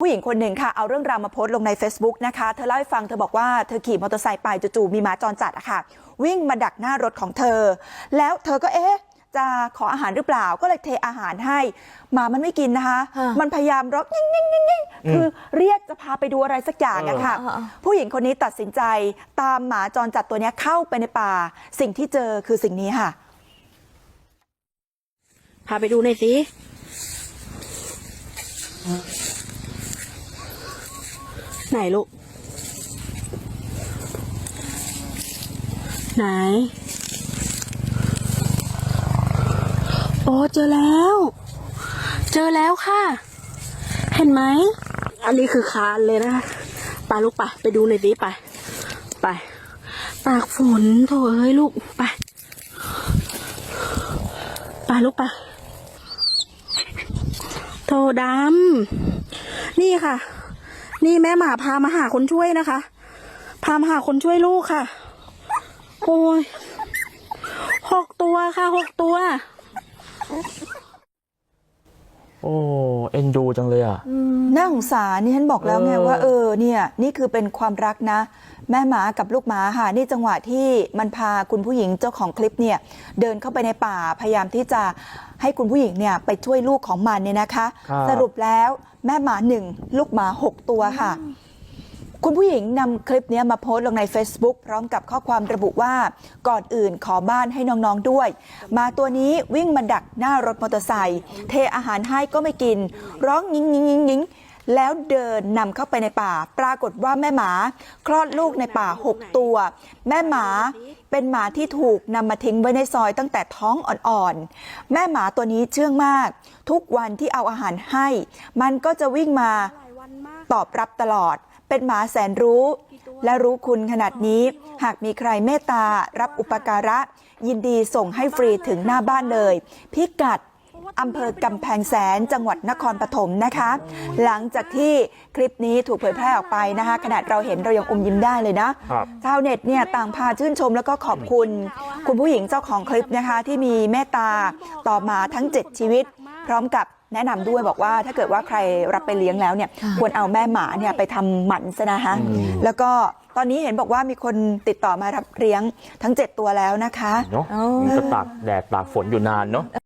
ผู้หญิงคนหนึ่งค่ะเอาเรื่องราวมาโพสต์ลงใน Facebook นะคะ เธอเล่าให้ฟังเธอบอกว่าเธอขี่มอเตอร์ไซค์ไปจู่ๆมีหมาจรจัดอะค่ะ วิ่งมาดักหน้ารถของเธอ แล้วเธอก็เอ๊ะจะขออาหารหรือเปล่าก็เลยเทอาหารให้หมามันไม่กินนะคะฮะมันพยายามร้องยิ่งยิ่งยิ่งยิ่งคือเรียกจะพาไปดูอะไรสักอย่างอะค่ะเออเออเออผู้หญิงคนนี้ตัดสินใจตามหมาจรจัดตัวเนี้ยเข้าไปในป่า สิ่งที่เจอคือสิ่งนี้ค่ะ พาไปดูหน่อยสิ ไหนลูก ไหน โอ้เจอแล้ว เจอแล้วค่ะ เห็นไหม อันนี้คือคานเลยนะไปลูกไปไปดูหน่อยสิไป ไป ตากฝนโถเอ้ยลูกไปไปลูกไปโทดำนี่ค่ะ นี่แม่หมาพามาหาคนช่วยนะคะ พามาหาคนช่วยลูกค่ะ โอ้ยหกตัวค่ะหกตัว โอ้เอ็นดูจังเลยอะ น่าสงสารนี่ฉันบอกแล้วไงเออว่าเออเนี่ย นี่คือเป็นความรักนะ แม่หมากับลูกหมาค่ะนี่จังหวะที่มันพาคุณผู้หญิงเจ้าของคลิปเนี่ยเดินเข้าไปในป่าพยายามที่จะให้คุณผู้หญิงเนี่ยไปช่วยลูกของมันเนี่ยนะคะ ครับสรุปแล้วแม่หมาหนึ่งลูกหมาหกตัวค่ะ คุณผู้หญิงนำคลิปนี้มาโพสต์ลงใน Facebook พร้อมกับข้อความระบุว่าก่อนอื่นขอบ้านให้น้องๆด้วยหมาตัวนี้วิ่งมาดักหน้ารถมอเตอร์ไซค์เทอาหารให้ก็ไม่กิน ร้องงิงงิงงิงงิง แล้วเดินนำเข้าไปในป่า ปรากฏว่าแม่หมาคลอดลูกในป่า 6 ตัว แม่หมาเป็นหมาที่ถูกนำมาทิ้งไว้ในซอยตั้งแต่ท้องอ่อนๆ แม่หมาตัวนี้เชื่องมาก ทุกวันที่เอาอาหารให้ มันก็จะวิ่งมาตอบรับตลอด เป็นหมาแสนรู้ และรู้คุณขนาดนี้ หากมีใครเมตตารับอุปการะ ยินดีส่งให้ฟรีถึงหน้าบ้านเลย พิกัด อำเภอกำแพงแสนจังหวัดนครปฐมนะคะ หลังจากที่คลิปนี้ถูกเผยแพร่ออกไปนะคะขนาดเราเห็นเรายังอมยิ้มได้เลยนะครับชาวเน็ตเนี่ยต่างพาชื่นชมแล้วก็ขอบคุณ คุณผู้หญิงเจ้าของคลิปนะคะ ที่มีเมตตาต่อหมาทั้ง 7 ชีวิต พร้อมกับแนะนำด้วยบอกว่าถ้าเกิดว่าใครรับไปเลี้ยงแล้วเนี่ยควรเอาแม่หมาเนี่ยไปทำหมันซะนะคะแล้วก็ตอนนี้เห็นบอกว่ามีคนติดต่อมารับเลี้ยงทั้ง 7 ตัวแล้วนะคะเนาะมันก็ตากแดดตากฝนอยู่นานเนาะ